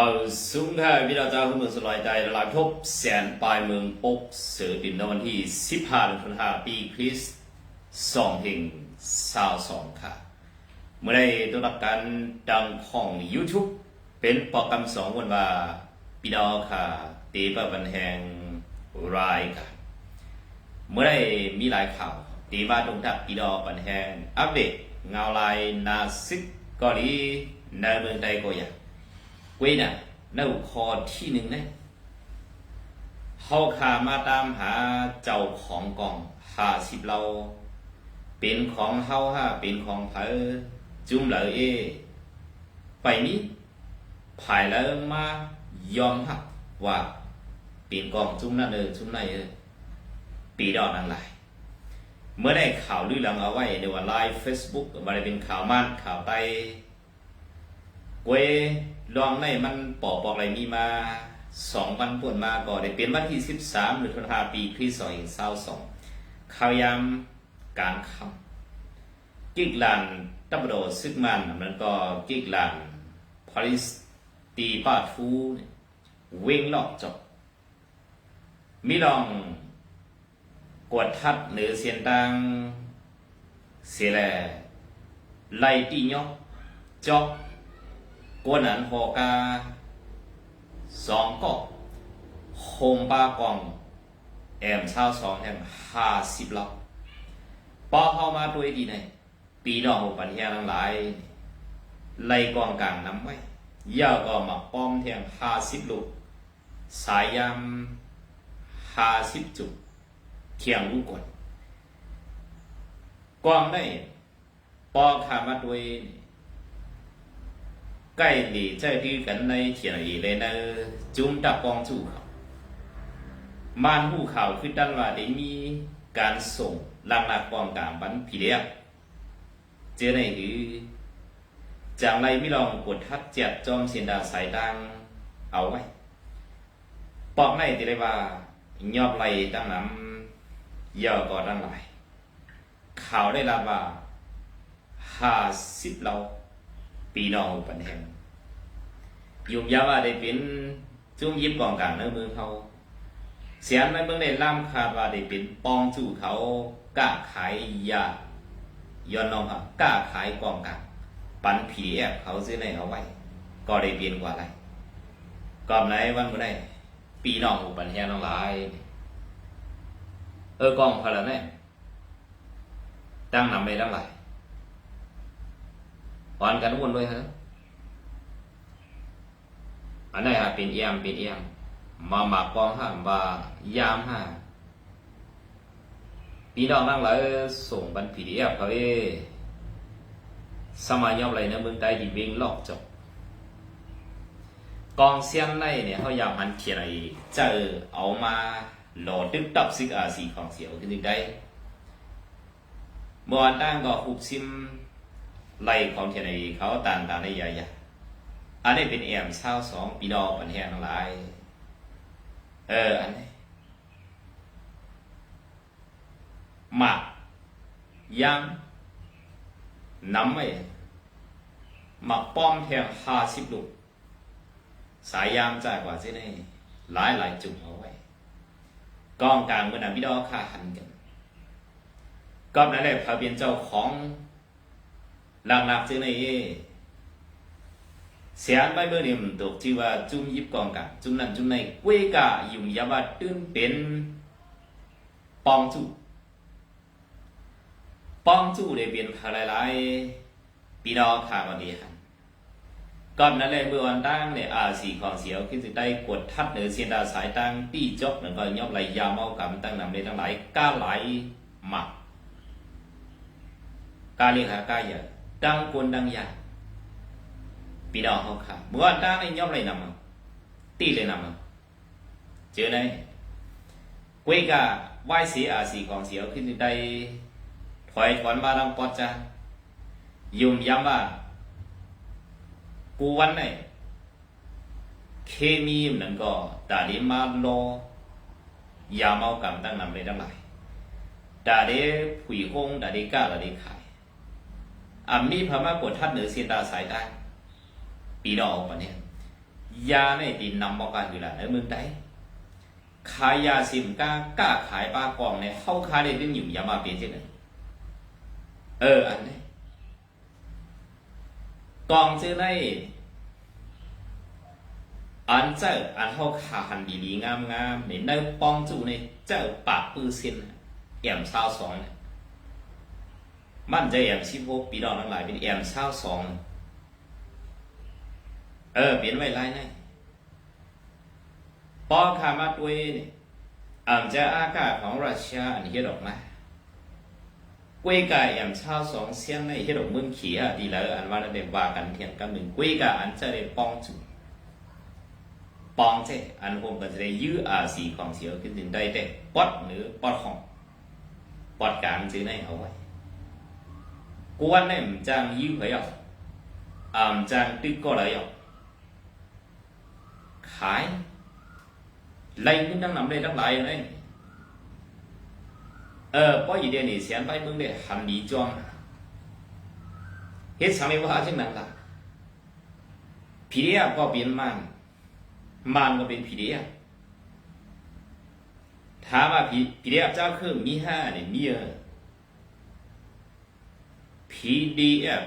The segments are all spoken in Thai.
บ่าวสูงค่ะพี่น้องเจ้าคุณเมืองสลายใจละลายพบแสนปลายเมืองปกเสือปินในวันที่ 15เดือนธันวาปีคริสต์2022ค่ะ เมื่อได้ตัวรับการดังของ YouTube เป็นโปรแกรมสองวันว่าพี่น้อค่ะตีประบันแหงรายค่ะ เมื่อได้มีหลายข่าวตีมาตรงทับปีดอปันแหงอัปเดตเงาลายนาซิกเกาหลีในเมืองไทยก็อย่าง เว้ยน่ะนหัวคอที่หนึ่งเนะเขาขามาตามหาเจ้าของกล่องหาสิบเรา เป็นของเฮาฮะเป็นของเผอจุ่มเหลอเอ ไปนี้ภายแล้วมายอมรับว่าเป็นกองจุ่มนั่นเออจุ่มนั่นเออปีดอกนั่นแหลเมื่อได้ข่าวลือหลังเอาไว้ในว่าไลฟ์เฟซบุ๊กมาได้เป็นข่าวมันข่าวไตเวย ลองในมันปอกปอกอะไรมีมาสองวันปวนมาก็ได้เป็นวันที่สิบสามหรือธันวาปีคริสต์สองพันเศร้าสองข่าวยามการคำกิกลันตับโดซึกมันมันก็กิกลันพอลิสตีป้าทูเนี่ยเว้งลอกจบมีลองกวดทัดหรือเสียนตังเสียแลไล่ตียอกจอก กวนันหอกาสองก็โฮมปากอง แอมเช้าสองแห่งห้าสิบล็อกปอเข้ามาด้วยดีในปีนอกหกปัญญาทั้งหลายไล่กองกลางน้ำไว้ย่าก็มาป้อมแทงห้าสิบลูกสายยามห้าสิบจุดเที่ยงรู้ก่อนกวางได้ปอขามาด้วย ใกล้หลีใจที่กันในเทียนอีเลยนะจุ่มดับกองจู่เขามานหูเขาคือดันว่าได้มีการส่งลังนักกองกลางบันผีเดียกเจอในหือจางไรไม่ลองกดทัดเจ็บจอมเสียนดาสายดังเอาไว้ปอกในที่ได้ว่ายอบไรดังน้ำย่อก็ดังหลายข่าวได้รับว่าห้าสิบเราปีนองปันแห่ง ยุ่งยาว่าได้เป็นจุ่มยิบกองกลางในมือเขาเสียนในเมืองในล่ามคาดว่าได้เป็นปองจู่เขากล้าขายยาย้อนน้องครับกล้าขายกองกลางปันผีแอบเขาซื้อในเอาไว้ ก็ได้เปลี่ยนกว่าไรก่อนไหนวันเมื่อไหปีน้องอุปันแห่น้องหลาย เออกองพลันเนี่ตั้งนำไปตั้งหลายปอนกันวนด้วยฮะ อันไหนฮะเป็นเอียมเป็นเอียมมาหมากกองห้าว่ายามห้าพี่น้องนั่งหลายส่งบันผีดีเอฟเขาเอสมัยยอมไรนะเมืองใต้ดีวิ่งลอกจบกองเสียงในเนี่ยเขาอยากมันเขียนอะไรเจอเอามาหลดดึกตับซิกอาสีของเสียวขึ้นได้เมื่อวันตั้งก็หุบซิมไล่ของเทียนไอเขาต่างต่างในใหญ่ๆ อันนี้เป็นแอมเช้าสองปีดอกมันแห้งหลาย เออ อันนี้หมักยังน้ำไม่หมักป้อมแทงห้าสิบลูก สายยามจ่ายกว่าเส้นให้หลายหลายจุ่มเอาไว้กองกลางเมื่อนั้นพี่ดอกค่าหันกันก็นั่นแหละพาเบียนเจ้าของหลังนักจึงในเอ เสียนไปเบอร์นี่มันตกที่ว่าจุ่มยิบกองกลางจุ่มนั้นจุ่มในเวกายุ่งยาว่าตื้นเป็นปองจู่ปองจู่ได้เปลี่ยนพาหลายๆพี่ดอกค่าก็ดีหันก่อนนั้นเลยเมื่อวันตั้งเนี่ยอาสีของเสียวขึ้นจะได้กดทัดเหนือเสียนดาสายตั้งปี้จอกหนึ่งก็ยอบไหลยาวเมากำตั้งนำในทั้งหลายก้าไหลหมักกาเรียกหากาอย่าดังกวนดังยาปี ดอกเขาขาเมื่อวันตั้งในยอบไหลนำตีเลยนำเจอไหนกวยกาไหวเสียอาสีของเสียวขึ้นจะได้ถอยถอนมาดังปอดจายุ่มย้ำว่ากูวันไหนเคมีมันก็ตาดีมาโลยาเมากำตั้งนำไปทั้งหลายตาเดผุยคงตาเดก้าตาเดขายอันมีพม่ากดทัดเหนือเสียตาสายได้ ปีดอกปะเนี่ยยาในตีนนำบอกกันอยู่ละในเมืองใดขายยาสิมก้ากล้าขายปลากองเนี่ยเข้าขายได้ดึงอยู่ยามาเป็นเช่นไรเอออันนี้กองเจ้าในอันเจ้าอันเขาขาหันดีดีงามงามๆในในป้องจูในเจ้าปากปื้อเส้นแอมเศร้าสองเนี่ยมันจะแอมสิบหกปีดอกทั้งหลายเป็นแอมเศร้าสอง เออเปลี่ยนไว้ไรนะปอขามาตัวนี่อ่ำจะอากาศของรัสเซียอันเฮ็ดออกมากุ้ยกาแอมเช้าสองเสียงในเฮ็ดออกมึงขี่อะดีแล้วอันว่าเราได้ว่ากันเทียงกันหนึ่งกุ้ยกาอันจะได้ป้องจุปองเจอันผมก็จะได้ยื้ออาสีของเสียวขึ้นถึงได้แต่ปอดหรือปอดของปอดกลางจื้อในเอาไว้กวนในมจังยื้อเหยอะอ่ำจังตึกก็เลยอะ ขายไล่มันดังนำเลยดังไหลเลยเออป้อยีเดียนี่เสียงไปมึงเดียหันหนีจ้องเฮ็ดสามีว่าจังนั้นล่ะผีเดียก็เป็นมันมันก็เป็นผีเดียถามว่าผีผีเดียเจ้าคือมีห้าเนี่ยมีเออ PDF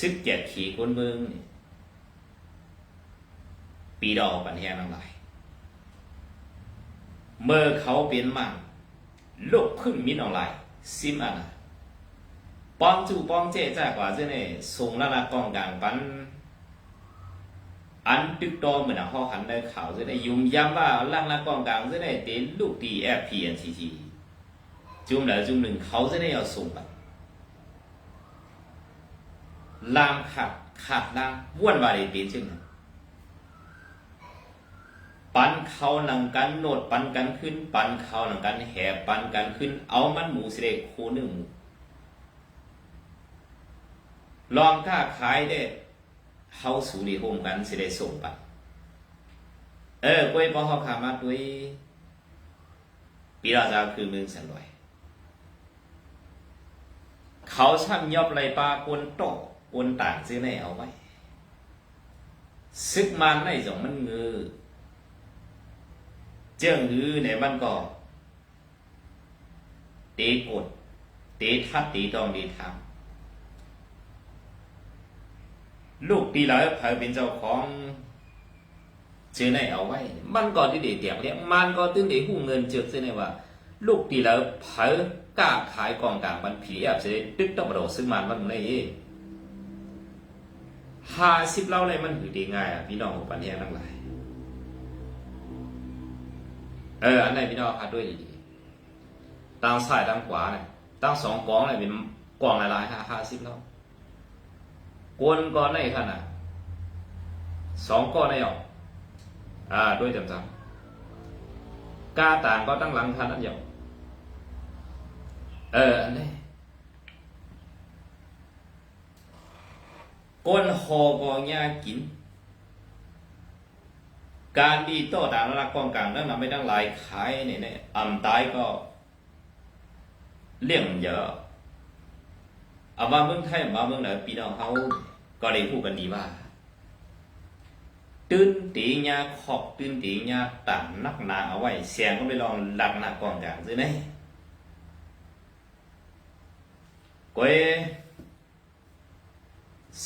สิบเจ็ดขีดคนเมืองนี่ ปีดอกปันแหงทั้งหลาย เมื่อเขาเปลี่ยนมันลุกขึ้นมินออนไลน์ซิมอันน่ะป้องจูป้องเจ๊จ้ากว่าเจ้เนี่ยส่งล้วนะกองกลางปันอันตึกตอเหมือนเขาหันได้ข่าวเจ้เนี่ยยุ่มย้ำว่าล่างละกองกลางเจ้เนี่ยเต็นลูกตีแอฟพีเอ็นซีจีจุ่มแล้วจุ่มหนึ่งเขาเจ้เนี่ยเอาส่งไปล่างขัดขัดล่างว่วนวารีเป็นจึงนั้น ปันเขาหนังกันโนดปันกันขึ้น ปันเขาหนังกันแห่ปันกันขึ้น เอามันหมูสิเดคูหนึ่งหมูลองค้าขายได้เฮาสู่ดีโฮมกันสิได้ส่งไปเออกล้วยพอเขาขามาด้วยปีราจาคือเมืองสันลอยเขาช่างยอบไรปลากวนโตะกวนต่างซื้อในเอาไว้ซึกมันในสองมันเงือ เจ้าหือในบ้านก็เตะกดเตะทัดตีตองดีทำลูกตีแล้วเผยเป็นเจ้าของชื่อในเอาไว้ มันก็ที่เดีเตียงเรียมันก็ตึงเดีหูเงินเจือกชื่อในว่า ลูกตีแล้วเผยกล้าขายกองกลางมันผีแอบเสตึกต้องกระโดดซึ่งมันมันในเองห้าสิบเล่าเลยมันหือดีง่ายอะพี่น้องปันเทียทั้งหลาย เออ อันไหนพี่น้องคัดด้วยดีๆตั้งซ้ายตั้งขวาเนี่ยตั้งสองกองเลยเป็นกองหลายๆห้าห้าสิบแล้วกวนก้อนในขนาดสองก้อนในออกอ่าด้วยจำจำกาต่างก็ตั้งหลังทันนั่นอย่างเอออันนี้ก้นหอกอยากิน การดีโต้ตามรักกองกลางนั้นนำไม่ตั้งหลายขายเนี่ยเนี่ยอ่ำตายก็เลี่ยงเยอะเอามาเมืองไทยมาเมืองไหนปีน้องเขาก็ได้พูดกันดีว่า ตื่นตีญาขอบตื่นตีญาต่างนักหนาเอาไว้เสียงก็ไปลองหลักหนักกองกลางซื้อไหนก้อย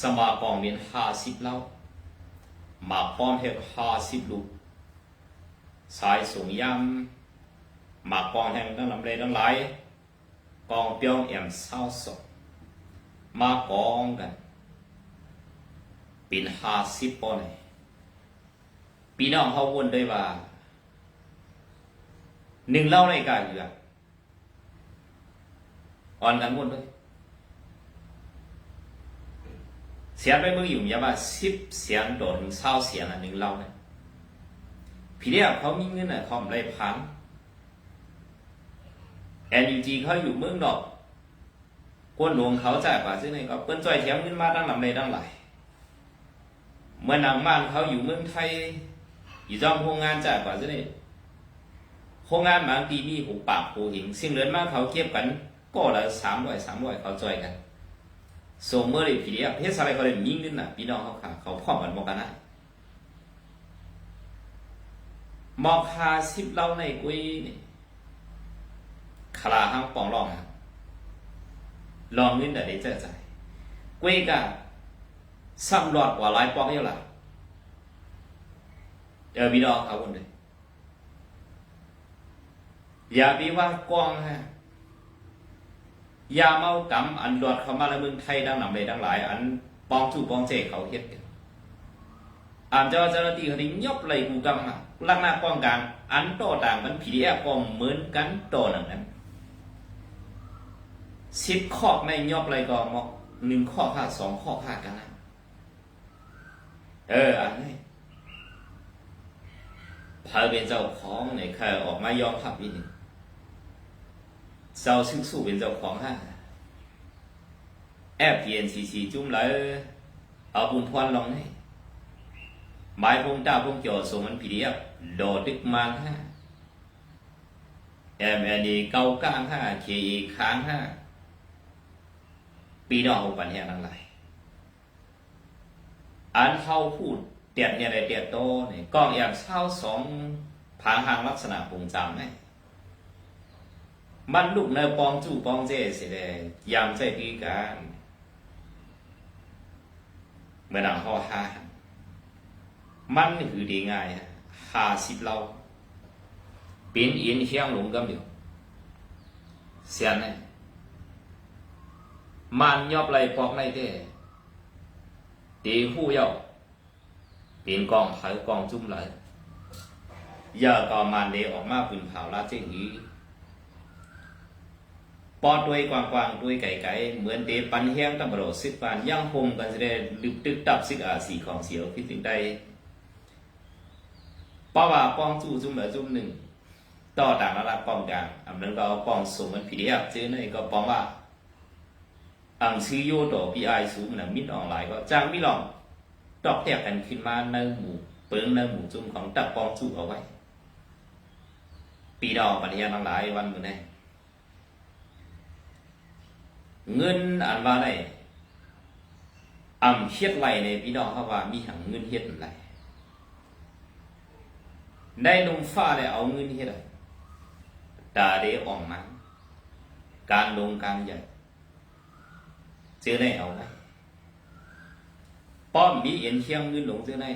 สมากองเป็นห้าสิบเล่า มาพร้อมเฮกห้าสิบลูกสายสูงยำมากองแห่งตั้งลำเลยตั้งหลายกองเปียงเอ็มเศร้าศพมากองกันเป็นห้าสิบปอนปีน้องเขาวนด้วยว่าหนึ่งเล่าในกายเหลืออ่อนกันวนด้วย เสียงไปเมื่ออยู่ยาว่าสิบเสียงโดดถึงเศร้าเสียงอันหนึ่งเล่าเนี่ยพี่เดียเขามีเงินอะเขาไม่ได้พันแอนยูจีเขาอยู่เมืองนอกกวนหลวงเขาจ่ายกว่าซึ่งในก็เปิ้นจ่อยเทียมขึ้นมาตั้งลำเลยตั้งหลายเมื่อนางบ้านเขาอยู่เมืองไทยอยู่จอมโรงงานจ่ายกว่าซึ่งในโรงงานบางทีมีหูปากหูหิงสิ่งเรือนมากเขาเก็บกันก็ละสามร้อยสามร้อยเขาจ่อยกัน ส่งเมื่อได้พีดีเอฟเฮ็ดอะไรก็ได้ยิ่งขึ้นน่ะพี่น้องเขาค่ะเขาพร้อมกันบอกกันนะมอกคาสิบเล่าในกุ้ยนี่คลาห้างปองรองครับลองเงินแต่ได้เจอใจกุ้ยกะซ้ำรอดกว่าหลายปองเยอะละเออพี่น้องเขาคนเดียอย่าบีว่ากองฮะ ยาเมากำอันดอดเข้ามาในเมืองไทยดังหนำเลยดังหลาย อันปองจู่ปองเจเขาเฮ็ดกันอ่านเจ้าเจ้าหน้าที่เขาได้ยบไหลกูกำลักหน้ากองกลาง อันโตต่างมันผีแอบกองเหมือนกันโตหนึ่งนั้นสิบข้อไม่ยบไหลก็มอกหนึ่งข้อค่าสองข้อค่ากันนะเอออันนี้พาเป็นเจ้าของเนี่ยใครออกมายอมรับอีกหนึ่ง เราซึ่งสู้เป็นเจ้าของฮะแอบเย็นสีสีจุ้มไหลเอาบุญพรลองให้ไม้ยพงดาวพงจอสมันผีเดียบโดดดึกมางห้าแมแอดีเกาก้างฮะาเคค้างฮะปีนอกปันแห่ทั้งอะไรอันเข้าพูดเตียดเนี่ยอะไรเตียดโตเนี่ยก้องอย่างเช้าสองผางทางลักษณะพรุงจำไหม มันลูกในปองจู่ปองเจสิเดยยามใจปีกันเมื่อนังห่อห้ามันคือดีง่ายหาสิบเราเป็นอินเฮียงหลงกำเดียวเสียนไงมันยอบไรปอกไรเด้ตีหู้ยอกเป็นกองเผากองจุ่มเลยอย่าก็มันเดออกมาปืนเผาลาเจหี ปอดด้วยกว้างๆด้วยไก่ๆเหมือนเดปันเฮียงตำรวจสิบปานย่างคมกันจะได้ดึกตึกตับสิกอาสีของเสียวพิถึงได้ป้าว่าป้องจู่จุ่มเหลือจุ่มหนึ่งต่อต่างระดับป้องกลางอันนั้นก็ป้องสูงมันพีดีเอฟชื่อนี่ก็ป้องว่าอังชื่อโยโตพีไอสูงมันมิดออนไลน์ก็จ้างมิลองดอกแตกกันขึ้นมาในหมู่เปิ้งในหมู่จุ่มของตับป้องจู่เอาไว้ ปีดอกปัญญาทั้งหลายวันมื้อนี้ เงินอันว่าไรอ่ำเฮ็ดไรในพี่น้องเขาว่า มีหังเงินเฮ็ดไรได้นมฟ้าได้เอาเงินเฮ็ดอะไรตาได้ออกมาการลงการใหญ่เจอได้เอาไรป้อมมีเอ็นเชียงเงินหลงเจอได้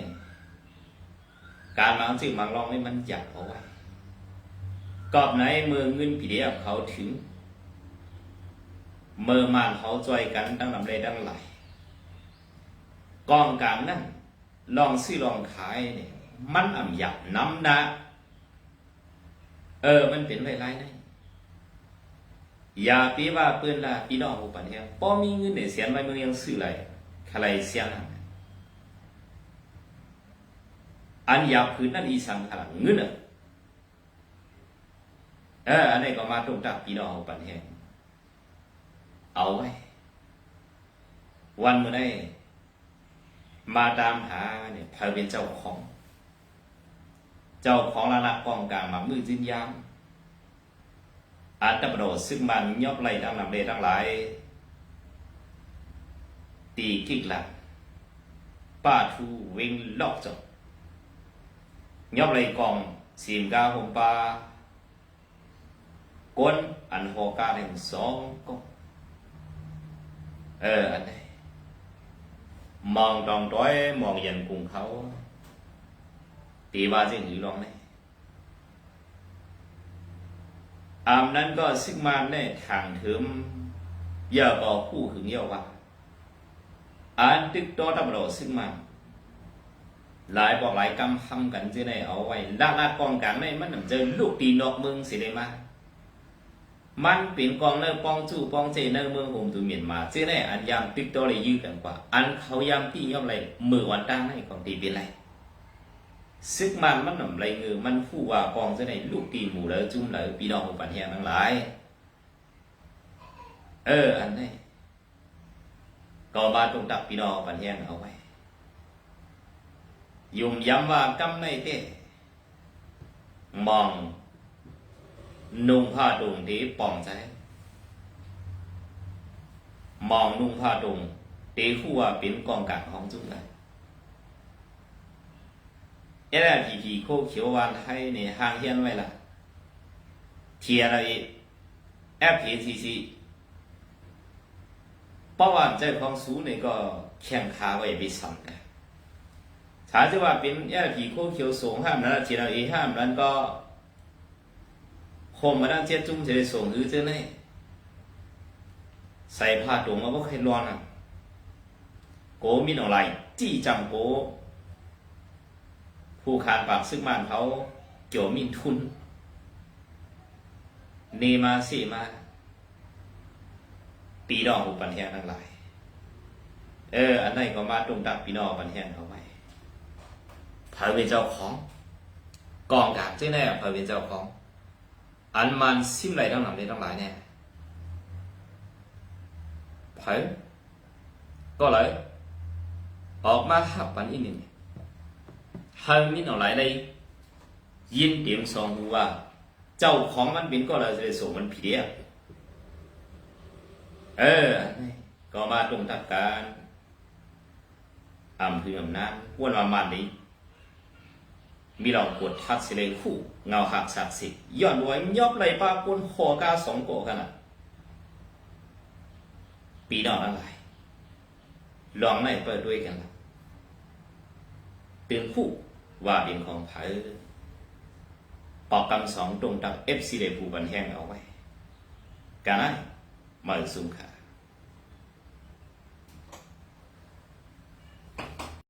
การมาซื้อมาลองให้มันจับเอาไว้กอบไหนเมืองเงินผีเดียเขาถึง เมื่อมานเขาจอยกันตั้งลำเลยตั้งหลกองกลางนั่นลองซื้อลองขายเนี่ยมันอ่ำหยับน้ำนะเออ มันเป็นไรไรนะอย่าปีว่าเปื้อนละพี่น้องผู้ปันเฮียป้อมีเงินเนี่ยเสียนไว้เมืองยังซื้ออะไรใครเสียนอันยาพื้นนั่นอีสังขลังเงินอะเอออันนี้ก็มาตรงตักพี่น้องผู้ปันเฮีย เอาไว้ วันเมื่อได้มาตามหาเนี่ยพายเป็นเจ้าของ เจ้าของระลักกองกลางมามือจินยามอาจจะประโดดซึ่งมันยอบไหลดังลำเลทั้งหลาย ตีกิกหลักป้าทูเวงลอกจบยอบไหลกองสีมกาหงปลาก้นอันโหกาแห่งสองก็ เอออันนี้มองตรงต้อย มองยัน cùng เขา ตีว่าจะหนีลองไหมอามนั้นก็ซึกมาในทางถึมเยอะก็ผู้หึงเยอะว่าอ่านตึกโตตำรวจซึกมา หลายบอกหลายกำทำกันที่ไหนเอาไว้ลาลากองกลางในมันเจอลูกตีนอกเมืองสิได้มา มันเป็นกองเนอปองจู่ปองเจเนอเมืองโฮมตูเมียนมาเจเนอันยามติ๊กตัวเลยยืดกันกว่า อันเขายามที่ย่อมไรมือวันตั้งให้ของตีเป็นไรซึกมันมันหน่ำไรเงือมันผู้ว่ากองเจเนลูกตีหมูเลยจุ่มเลยปีน้องปันเฮียทั้งหลายเอออันนี้ก็มาตรงตักปีน้องปันเฮียเอาไว้ยุ่มย้ำว่ากำในเต้มอง นุ่งผ้าดุงที่ป่องใจมองนุ่งผ้าดงเตคู่ว่าเป็นกองกลางของจุ้งได้เอลพีพีโคเขียววานให้ในห้างเฮียนไว้ละเทียอะไร FPCC ประวัติใจของสูนี่ก็แข่งขาไว้ไปสั่งนะถ้าจะว่าเป็น LP โคเขียวสูงห้ามนั้นทีเราเอห้ามนั้นก็ คมมาด้านเจ็ดจุ้งจะได้ส่งหรือเจ้าไหนใส่ผ้าถุงมาบ่เคยร้อนอะโกมินอะไรจี้จำโกผู้คานปากซึ่งมานเขาเกี่ยวมินทุน เนมาสิมา ปีดองอุปันแหงทั้งหลาย เออ อันไหนก็มาตรงตักปีดอปันแหงเขาไว้เผยเป็นเจ้าของ กองกลางเจ้าแน่เผยเป็นเจ้าของ อันมันซิมไหลทั้งหลังได้ทั้งหลายแน่เผยก็เลยออกมาหับปันอีกหนึ่งเฮามินเอาหลายได้ยินเตียมสองหูว่า เจ้าของมันเป็นก็เลยจะส่งมันเพียเออ ก็มาตรงทักการอำเภออำนาจวนมามันนี้ มีเรากดทัดสิเลยคู่ เงาหักศักสิย้อนไว้ยอบไหลปลาปนหอกาสองโกขนาดปีดอกอะไรลองไล่เปิดด้วยกันละเป็นคู่ว่าเป็นของไผ่ปอกกำสองตรงตักเอฟซีเลผูบันแห้งเอาไว้การนั้นมาซุ่มค่ะ